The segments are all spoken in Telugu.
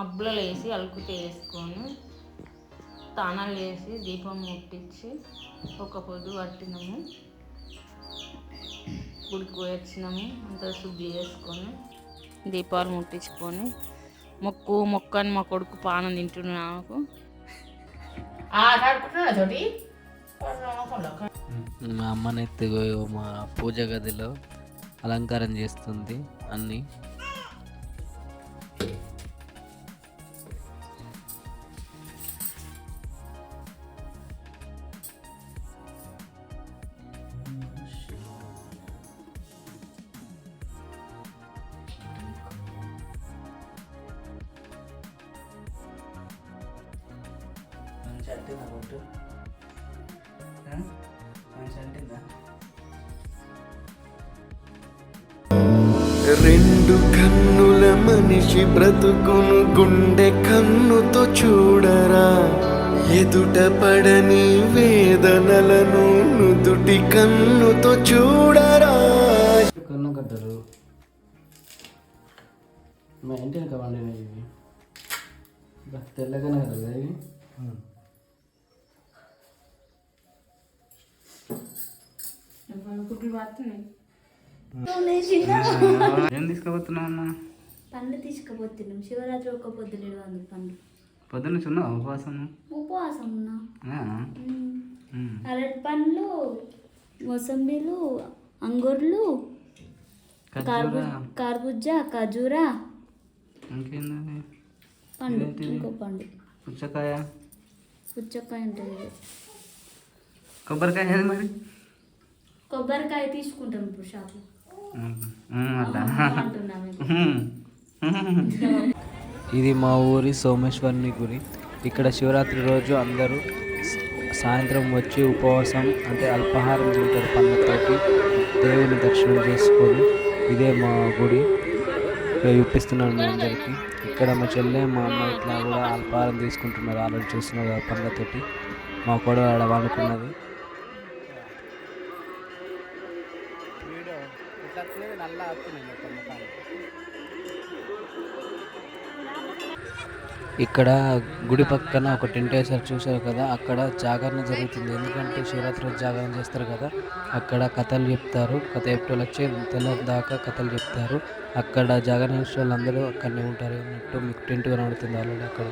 మబ్బులలో వేసి అలుకుతే వేసుకొని తానాలు చేసి దీపం ముట్టించి ఒక పొద్దు పట్టినాము. గుడికి పోయి వచ్చినాము. అంతా శుద్ధి చేసుకొని దీపాలు ముట్టించుకొని మొక్కు మొక్కు అని మా కొడుకు పానం తింటున్నా నాకు. మా అమ్మనైతే మా పూజ గదిలో అలంకారం చేస్తుంది అన్నీ. రెండు కన్నుల మనిషి బ్రతుకును గుండె కన్నుతో చూడరా. ఎదుట పడని వేదనలను నుదుటి కన్నుతో చూడరా. కన్ను కట్టరు. మా ఇంటి వెనక వండినవి తెల్లగానే కదా ఇవి? పడుతున్నాయి ఏం తీసుకుపోతున్నావు అన్న పండ్లు తీసుకుపోతున్నాం. శివరాత్రి ఒక్క పొద్దులేడు వందల పండ్లు పొద్దున్న చున్నా ఉపవాసం ఉపవాసం ఉన్నా. అరటి పండ్లు మొసంబీలు అంగుర్లు ఖర్జూరా. కార్బుజ్జా ఖజూరా ఇంకేంది పండు? ఇంకో పండు. పుచ్చకాయ. పుచ్చకాయ ఉంటుంది. కొబ్బరికాయ మరి? కొబ్బరికాయ తీసుకుంటాం ఇప్పుడు షాపు. ఇది మా ఊరి సోమేశ్వరుని గుడి. ఇక్కడ శివరాత్రి రోజు అందరూ సాయంత్రం వచ్చి ఉపవాసం అంటే అల్పాహారం తింటారు పండ్లతోటి దేవుని దర్శనం చేసుకొని ఇదే మా గుడి. చూపిస్తున్నాను మీ అందరికీ. ఇక్కడ మా చెల్లె మా అమ్మ ఇట్లా కూడా అల్పాహారం తీసుకుంటున్నారు ఆల్రెడీ చూస్తున్నారు కదా పండ్లతోటి మా కూడా ఆడ వండుకున్నది. ఇక్కడ గుడి పక్కన ఒక టెంట్ వేసారు చూశారు కదా అక్కడ జాగరణ జరుగుతుంది. ఎందుకంటే శివరాత్రి రోజు జాగరణ చేస్తారు కదా అక్కడ కథలు చెప్తారు. కథ చెప్పేటోళ్ళు వచ్చి తెల్లారి దాకా కథలు చెప్తారు. అక్కడ జాగరణ చేసే వాళ్ళందరూ అక్కడనే ఉంటారు. అన్నట్టు మీకు టెంట్ కనబడుతుంది ఆల్రెడీ అక్కడ.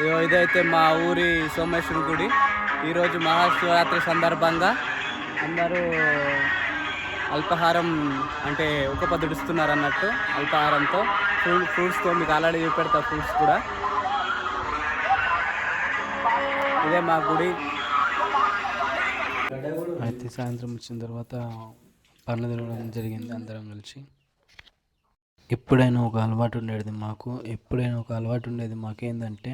ఇదైతే మా ఊరి సోమేశ్వరి గుడి. ఈరోజు మహాశివరాత్రి సందర్భంగా అందరూ అల్పాహారం అంటే ఒక అన్నట్టు అల్పాహారంతో. ఫ్రూట్ ఫ్రూట్స్తో మీకు ఆల్రెడీ చూపెడతా ఫ్రూట్స్ కూడా. ఇదే మా గుడి. అయితే సాయంత్రం వచ్చిన తర్వాత పనులు తిరగడం జరిగింది అందరం కలిసి. ఎప్పుడైనా ఒక అలవాటు ఉండేది మాకు. ఎప్పుడైనా ఒక అలవాటు ఉండేది మాకేందంటే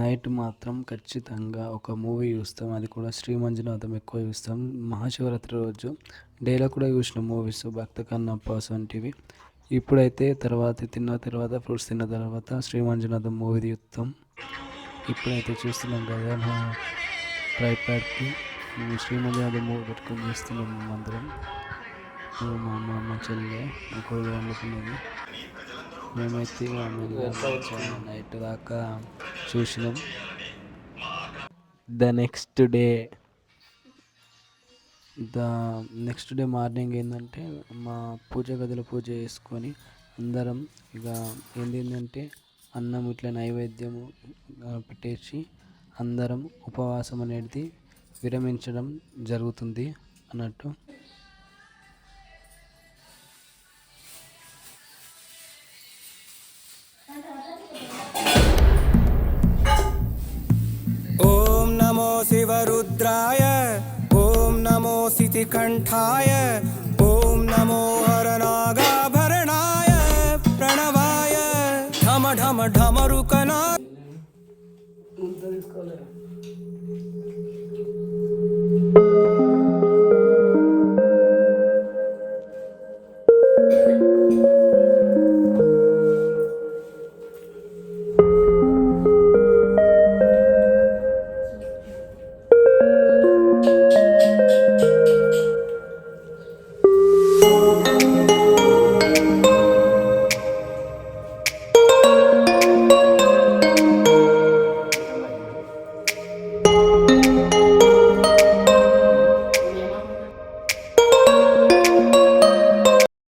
నైట్ మాత్రం ఖచ్చితంగా ఒక మూవీ చూస్తాం. అది కూడా శ్రీమంజునాథం ఎక్కువ చూస్తాం. మహాశివరాత్రి రోజు డేలో కూడా చూసిన మూవీస్. భక్త కన్నప్పస్ వంటివి. ఇప్పుడైతే తర్వాత తిన్న తర్వాత ఫ్రూట్స్ తిన్న తర్వాత శ్రీమంజునాథం మూవీ చూస్తాం ఇప్పుడైతే చూస్తున్నాం కదా మా ట్రైప్యాడ్కి శ్రీ మంజునాథం మూవీ పెట్టుకొని చూస్తున్నాం మేమందరం. ఇదిగో మా అమ్మ మా చెల్లె వండుకున్నది మేమైతే నైట్ దాకా చూసినాం. The next day. The next day morning ఏంటంటే మా పూజ గదిలో పూజ చేసుకొని అందరం ఇక ఏంటంటే అన్నం ఇట్లా నైవేద్యము పెట్టేసి అందరం ఉపవాసం అనేది విరమించడం జరుగుతుంది అన్నట్టు colorado.